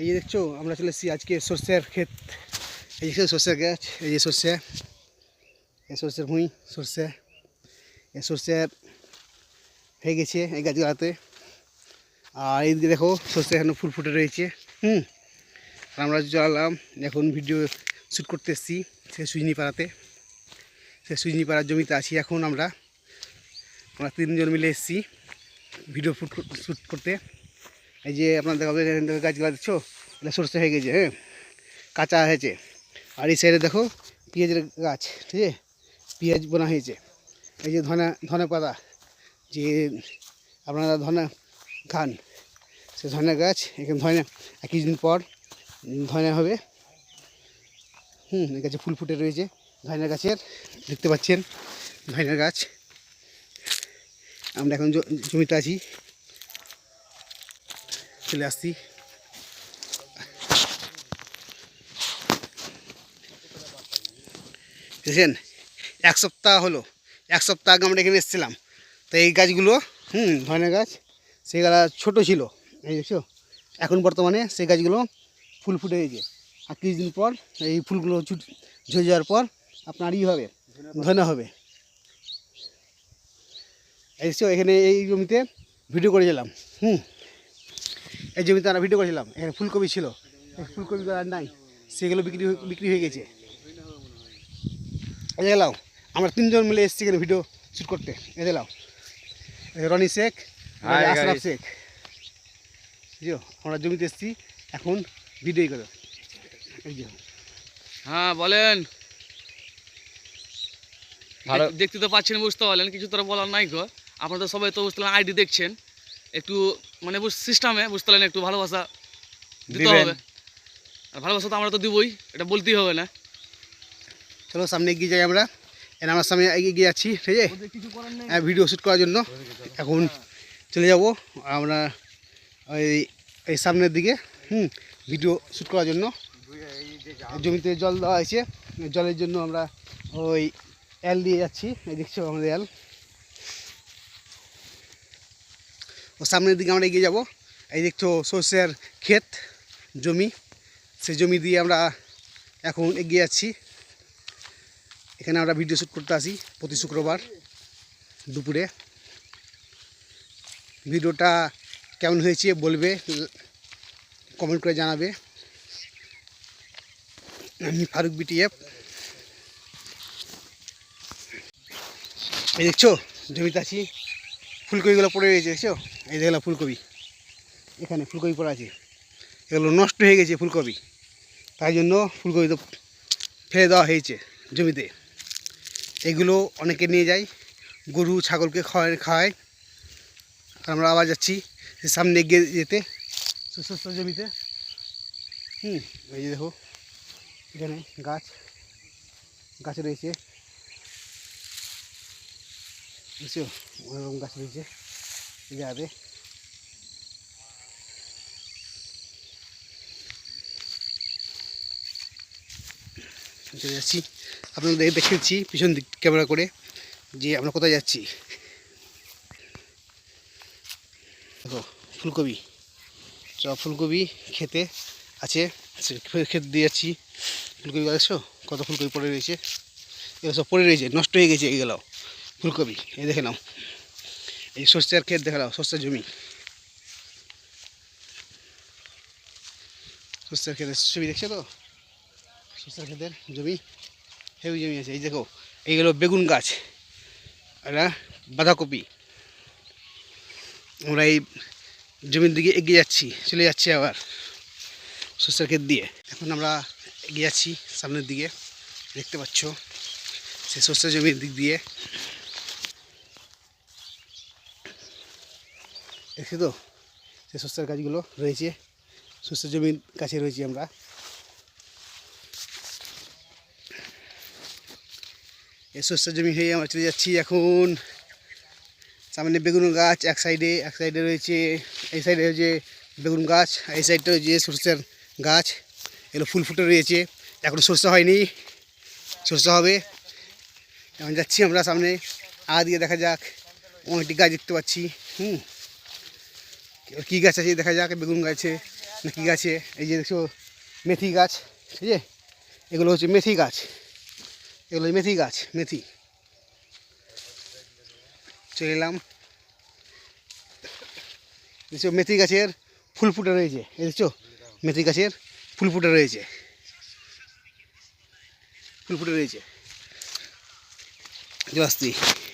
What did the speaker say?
এই যে দেখছ, আমরা চলে এসেছি আজকে সর্ষের ক্ষেত। এই যে সর্ষের গাছ, এই যে সর্ষে। এই সর্ষের ভুঁই, সর্ষে। এই সর্ষের হয়ে গেছে এই গাছগুলাতে। আর এইদিকে দেখো, সর্ষে এখনও ফুল ফুটে রয়েছে। হুম। আর আমরা চলালাম, এখন ভিডিও শ্যুট করতে এসেছি সে সুইনি পাড়াতে সে সুইনি পাড়ার জমিতে আছি এখন আমরা। আমরা তিনজন মিলে এসেছি ভিডিও শ্যুট করতে। এই যে আপনার আপনাদের গাছগুলো দেখছ? এটা সরষে হয়ে গেছে হ্যাঁ? কাঁচা হয়েছে। আর এই সাইডে দেখো পেঁয়াজের গাছ, ঠিক আছে? পেঁয়াজ বোনা হয়েছে। এই যে ধনে ধনে পাতা, যে আপনারা ধনে খান, সে ধনে গাছ, এখানে ধনে এক কিছুদিন পর ধনে হবে। হুম, এই গাছে ফুল ফুটে রয়েছে। ধনের গাছের, দেখতে পাচ্ছেন ধনের গাছ। আমরা এখন জমিতে আছি। চলে আসছি। দেখছেন এক সপ্তাহ হলো, এক সপ্তাহ আগে আমরা এখানে এসেছিলাম। তো এই গাছগুলো, হুম ধনের গাছ, সেই গাছ ছোটো ছিল, এই দেখছ? এখন বর্তমানে সেই গাছগুলো ফুল ফুটে গেছে। আর কিছুদিন পর এই ফুলগুলো ঝরে যাওয়ার পর আপনার ই হবে, ধনে হবে। এই দেখছ, এখানে এই জমিতে ভিডিও করেছিলাম হুম। এই জমিতে আমরা ভিডিও করেছিলাম এখানে ফুলকপি ছিল। এই ফুলকপিগুলো আর নাই সেগুলো বিক্রি হয়ে- বিক্রি হয়ে গেছে। এই যে গেলাম আমরা তিনজন মিলে এসেছি এখানে ভিডিও শ্যুট করতে। এই গেলাম রনি শেখ আশরাফ শেখ। বুঝছ আমরা জমিতে এসেছি এখন ভিডিও করে। এই যে। হ্যাঁ বলেন। ভালো। দেখতে তো পাচ্ছেন বুঝতে পারলেন কিছু তোরা বলার নাই গো। আপনাদের সবাই তো বুঝতে আইডি দেখছেন। একটু মানে সিস্টেমে বুঝতে পারলেন একটু ভালোবাসা দিতে। হবে। আর ভালোবাসা তো আমরা তো দিবই এটা বলতেই হবে না। চলো সামনে এগিয়ে যাই আমরা। এর আমার সামনে এগিয়ে গিয়ে যাচ্ছি ঠিক আছে? হ্যাঁ ভিডিও শ্যুট করার জন্য। এখন চলে যাব আমরা ওই এই সামনের দিকে হুম ভিডিও শ্যুট করার জন্য। জমিতে জল দেওয়া হয়েছে। জলের জন্য আমরা ওই এল দিয়ে যাচ্ছি। এই দেখছ আমাদের এল ও সামনের দিকে আমরা এগিয়ে যাব। এই দেখছ সর্ষের ক্ষেত, জমি। সেই জমি দিয়ে আমরা এখন এগিয়ে যাচ্ছি। এখানে আমরা ভিডিও শ্যুট করতে আসি প্রতি শুক্রবার দুপুরে। ভিডিওটা কেমন হয়েছে বলবে কমেন্ট করে জানাবে। আমি ফারুক বিটিএফ। এই দেখছ, জমিতে আছি। ফুলকপিগুলো পড়ে রয়েছে, দেখছ? এই দেখলাম ফুলকপি। এখানে ফুলকপি পড়ে আছে। এগুলো নষ্ট হয়ে গেছে ফুলকপি। তাই জন্য ফুলকপি তো ফেলে দেওয়া হয়েছে জমিতে। এগুলো অনেকে নিয়ে যায়, গরু, ছাগলকে খাওয়ায় খাওয়ায়। আর আমরা আবার যাচ্ছি সামনে এগিয়ে যেতে সুস্থ জমিতে। হুম, এই যে দেখো, এখানে গাছ গাছ রয়েছে। বুঝছ? ওরকম গাছ রয়েছে। জায়গাতে চলে যাচ্ছি। আপনাদের দেখেছি পিছন দিক ক্যামেরা করে যে আমরা কোথায় যাচ্ছি। দেখো, ফুলকপি। সব ফুলকপি খেতে আছে। সে খেতে দিয়ে যাচ্ছি? ফুলকপি দেখছ? কত ফুলকপি পড়ে রয়েছে। এগুলো সব পড়ে রয়েছে, নষ্ট হয়ে গেছে এগুলো ফুলকপি, এই দেখে নাও। এই শস্যের ক্ষেত দেখে নাও শস্যের জমি। শস্যের ক্ষেতের ছবি দেখছ তো? শস্যের ক্ষেতের জমি, হেভি জমি আছে। এই দেখো এইগুলো বেগুন গাছ এটা বাঁধাকপি। আমরা এই জমির দিকে এগিয়ে যাচ্ছি, চলে যাচ্ছি আবার শস্যের ক্ষেত দিয়ে। এখন আমরা এগিয়ে যাচ্ছি সামনের দিকে, দেখতে পাচ্ছ সেই শস্যের জমির দিক দিয়ে। দেখছি তো সেই শস্যের গাছগুলো রয়েছে শস্যের জমির কাছে রয়েছি আমরা। এই শস্যের জমি হয়ে আমরা চলে যাচ্ছি এখন। সামনে বেগুন গাছ, এক সাইডে এক সাইডে রয়েছে, এই সাইডে রয়েছে বেগুন গাছ, এই সাইডটা রয়েছে সরষের গাছ। এগুলো ফুল ফুটে রয়েছে, এখন সরষে হয়নি, সরষে হবে। এখন যাচ্ছি আমরা সামনে আগা দেখা যাক, অনেকটি গাছ দেখতে পাচ্ছি, হুম। কী গাছ আছে? দেখা যাক, বেগুন গাছে না কী গাছে? এই যে দেখছ, মেথি গাছ ঠিক আছে এগুলো হচ্ছে মেথি গাছ। এগুলো মেথি গাছ, মেথি। চলে এলাম। দেখছ, মেথি গাছের ফুল ফুটে রয়েছে। এই দেখছ, মেথি গাছের ফুল ফুটে রয়েছে। ফুল ফুটে রয়েছে। জয়